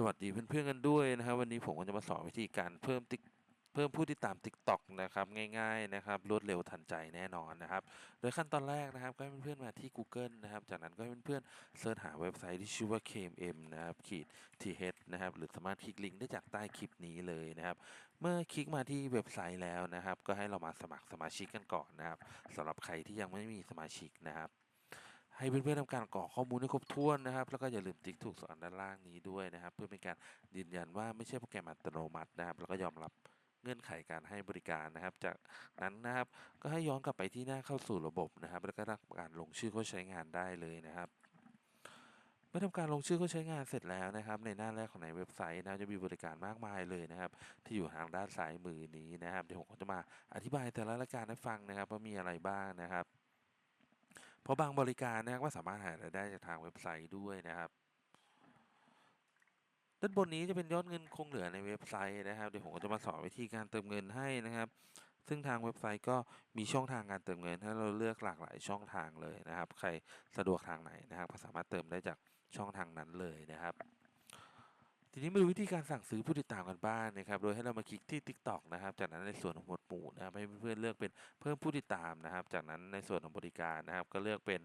สวัสดีเพื่อนๆกันด้วยนะครับ วันนี้ผมก็จะมาสอนวิธีการเพิ่มติ๊กเพิ่มผู้ติดตาม TikTok นะครับง่ายๆนะครับรวดเร็วทันใจแน่นอนนะครับ โดยขั้นตอนแรกนะครับก็ให้เพื่อนๆมาที่ Google นะครับ จากนั้นก็ให้เพื่อนๆเสิร์ชหาเว็บไซต์ที่ชื่อว่า KMM นะครับขีด th นะครับหรือสามารถคลิกลิงก์ได้จากใต้คลิปนี้เลยนะครับ เมื่อคลิกมาที่เว็บไซต์แล้วนะครับ ก็ให้เรามาสมัครสมาชิกกันก่อนนะครับสำหรับใครที่ยังไม่มีสมาชิกนะครับ ให้เพื่อนๆทำการกรอกข้อมูลให้ครบถ้วนนะครับ แล้วก็อย่าลืมติ๊กถูกสอนด้านล่างนี้ด้วยนะครับ เพื่อเป็นการยืนยันว่าไม่ใช่โปรแกรมอัตโนมัตินะครับ แล้วก็ยอมรับเงื่อนไขการให้บริการนะครับ จากนั้นนะครับก็ให้ย้อนกลับไปที่หน้าเข้าสู่ระบบนะครับ แล้วก็ทำการลงชื่อเข้าใช้งานได้เลยนะครับเมื่อทำการลงชื่อเข้าใช้งานเสร็จแล้วนะครับ ในหน้าแรกของในเว็บไซต์นะจะมีบริการมากมายเลยนะครับ ที่อยู่ทางด้านซ้ายมือนี้นะครับเดี๋ยวผมจะมาอธิบายแต่ละรายการให้ฟังนะครับว่ามีอะไรบ้างนะครับ เพราะบางบริการนะครับก็สามารถหารายได้จากทางเว็บไซต์ด้วยนะครับ ด้านบนนี้จะเป็นยอดเงินคงเหลือในเว็บไซต์นะครับ เดี๋ยวผมก็จะมาสอนวิธีการเติมเงินให้นะครับ ซึ่งทางเว็บไซต์ก็มีช่องทางการเติมเงินให้เราเลือกหลากหลายช่องทางเลยนะครับ ใครสะดวกทางไหนนะครับก็สามารถเติมได้จากช่องทางนั้นเลยนะครับ ทีนี้มาดูวิธีการสั่งซื้อผู้ติดตามกันบ้างนะครับ โดยให้เรามาคลิกที่ TikTok นะครับ จากนั้นในส่วนของหมวดหมู่นะครับให้เพื่อนๆเลือกเป็นเพิ่มผู้ติดตามนะครับ จากนั้นในส่วนของบริการนะครับ ก็เลือกเป็น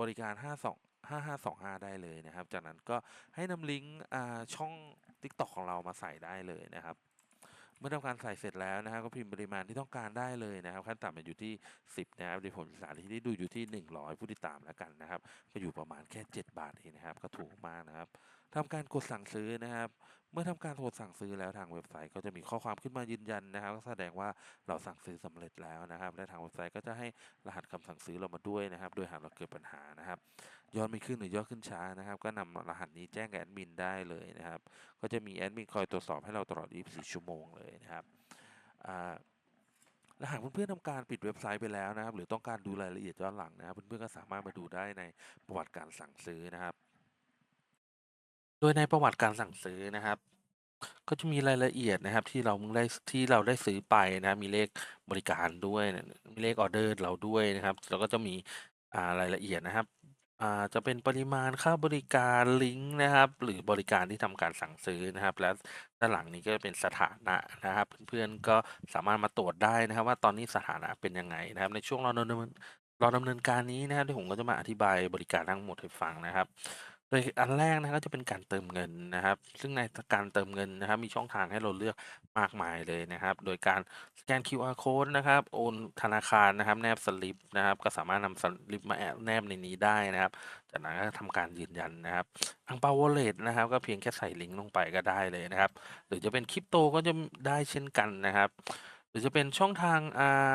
บริการ 52 5525 ได้เลยนะครับ จากนั้นก็ให้นำลิงก์ช่อง TikTok ของเรามาใส่ได้เลยนะครับเมื่อทำการใส่เสร็จแล้วนะครับ ก็พิมพ์ปริมาณที่ต้องการได้เลยนะครับ ขั้นต่ำมันอยู่ที่ 10 นะครับเดี๋ยวผมสาธิตให้ดูอยู่ที่ 100 ผู้ติดตามแล้วกันนะครับก็อยู่ประมาณแค่ 7 บาทเองนะครับ ก็ถูกมากนะครับ ทำการกดสั่งซื้อนะครับ เมื่อทำการกดสั่งซื้อแล้วทางเว็บไซต์ก็จะมีข้อความขึ้นมายืนยันนะครับแสดงว่าเราสั่งซื้อสำเร็จแล้วนะครับ และทางเว็บไซต์ก็จะให้รหัสคำสั่งซื้อเรามาด้วยนะครับ โดยหากเราเกิดปัญหานะครับ ยอดไม่ขึ้นหรือยอดขึ้นช้านะครับ ก็นำรหัสนี้แจ้งแอดมินได้เลยนะครับ ก็จะมีแอดมินคอยตรวจสอบให้เราตลอด 24 ชั่วโมงเลยนะครับอ่าและหากเพื่อนๆทำการปิดเว็บไซต์ไปแล้วนะครับ หรือต้องการดูรายละเอียดย้อนหลังนะครับ เพื่อนๆก็สามารถมาดูได้ในประวัติการสั่งซื้อนะครับ โดยในประวัติการสั่งซื้อนะครับ ก็จะมีรายละเอียดนะครับ ที่เราได้ที่เราได้ซื้อไปนะ มีเลขบริการด้วย มีเลขออเดอร์เราด้วยนะครับ แล้วก็จะมีอ่ารายละเอียดนะครับอ่าจะเป็นปริมาณค่าบริการลิงก์นะครับ หรือบริการที่ทำการสั่งซื้อนะครับ และด้านหลังนี้ก็จะเป็นสถานะนะครับ เพื่อนๆก็สามารถมาตรวจได้นะครับ ว่าตอนนี้สถานะเป็นยังไงนะครับ ในช่วงรอดำเนินรอดำเนินการนี้นะครับเดี๋ยวผมก็จะมาอธิบายบริการทั้งหมดให้ฟังนะครับ โดยอันแรกนะครับจะเป็นการเติมเงินนะครับ ซึ่งในการเติมเงินนะครับ มีช่องทางให้เราเลือกมากมายเลยนะครับ โดยการสแกน QR code นะครับ โอนธนาคารนะครับ แนบสลิปนะครับ ก็สามารถนำสลิปมาแอบแนบในนี้ได้นะครับ จากนั้นก็ทำการยืนยันนะครับอังเปาวอลเล็ตนะครับ ก็เพียงแค่ใส่ลิงก์ลงไปก็ได้เลยนะครับ หรือจะเป็นคริปโตก็จะได้เช่นกันนะครับ หรือจะเป็นช่องทางอ่า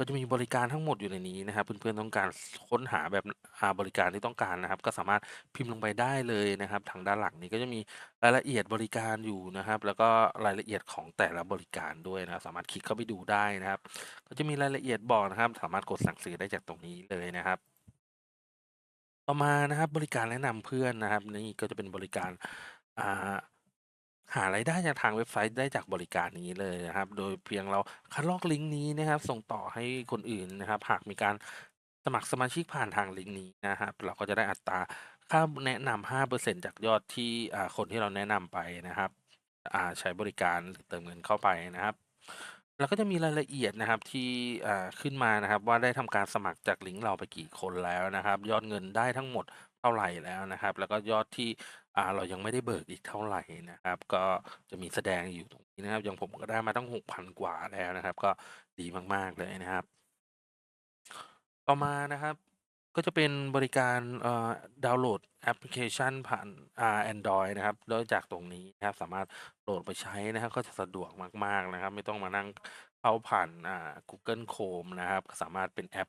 ก็จะมีบริการทั้งหมดอยู่ในนี้นะครับ เพื่อนๆต้องการค้นหาแบบอ่าบริการที่ต้องการนะครับ ก็สามารถพิมพ์ลงไปได้เลยนะครับ ทางด้านหลังนี้ก็จะมีรายละเอียดบริการอยู่นะครับ แล้วก็รายละเอียดของแต่ละบริการด้วยนะครับสามารถคลิกเข้าไปดูได้นะครับ ก็จะมีรายละเอียดบอกนะครับ สามารถกดสั่งซื้อได้จากตรงนี้เลยนะครับต่อมานะครับบริการแนะนำเพื่อนนะครับ นี่ก็จะเป็นบริการอ่า หารายได้จากทางเว็บไซต์ได้จากบริการนี้เลยนะครับ โดยเพียงเราคัดลอกลิงก์นี้นะครับ ส่งต่อให้คนอื่นนะครับ หากมีการสมัครสมาชิกผ่านทางลิงก์นี้นะครับ เราก็จะได้อัตราค่าแนะนำ5%จากยอดที่อ่าคนที่เราแนะนำไปนะครับอ่าใช้บริการหรือเติมเงินเข้าไปนะครับ แล้วก็จะมีรายละเอียดนะครับที่อ่าขึ้นมานะครับ ว่าได้ทำการสมัครจากลิงก์เราไปกี่คนแล้วนะครับ ยอดเงินได้ทั้งหมด เท่าไหร่แล้วนะครับ แล้วก็ยอดที่อ่าเรายังไม่ได้เบิกอีกเท่าไหร่นะครับ ก็จะมีแสดงอยู่ตรงนี้นะครับอย่างผมก็ได้มาตั้ง6,000กว่าแล้วนะครับ ก็ดีมากๆเลยนะครับ ต่อมานะครับ ก็จะเป็นบริการเอ่อดาวน์โหลดแอปพลิเคชันผ่านอ่าแอนดรอยนะครับโดยจากตรงนี้นะครับสามารถโหลดไปใช้นะครับ ก็จะสะดวกมากๆนะครับ ไม่ต้องมานั่งเข้าผ่านอ่า Google Chrome นะครับ สามารถเป็นแอป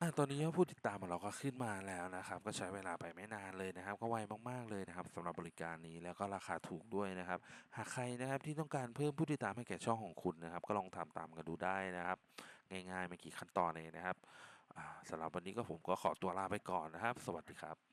อ่า ตอนนี้ยอดผู้ติดตามของเราก็ขึ้นมาแล้วนะครับ ก็ใช้เวลาไปไม่นานเลยนะครับ ก็ไวมากๆเลยนะครับสำหรับบริการนี้แล้วก็ราคาถูกด้วยนะครับ หากใครนะครับที่ต้องการเพิ่มผู้ติดตามให้แก่ช่องของคุณนะครับ ก็ลองทำตามกันดูได้นะครับ ง่ายๆไม่กี่ขั้นตอนเองนะครับอ่าสำหรับวันนี้ก็ผมก็ขอตัวลาไปก่อนนะครับ สวัสดีครับ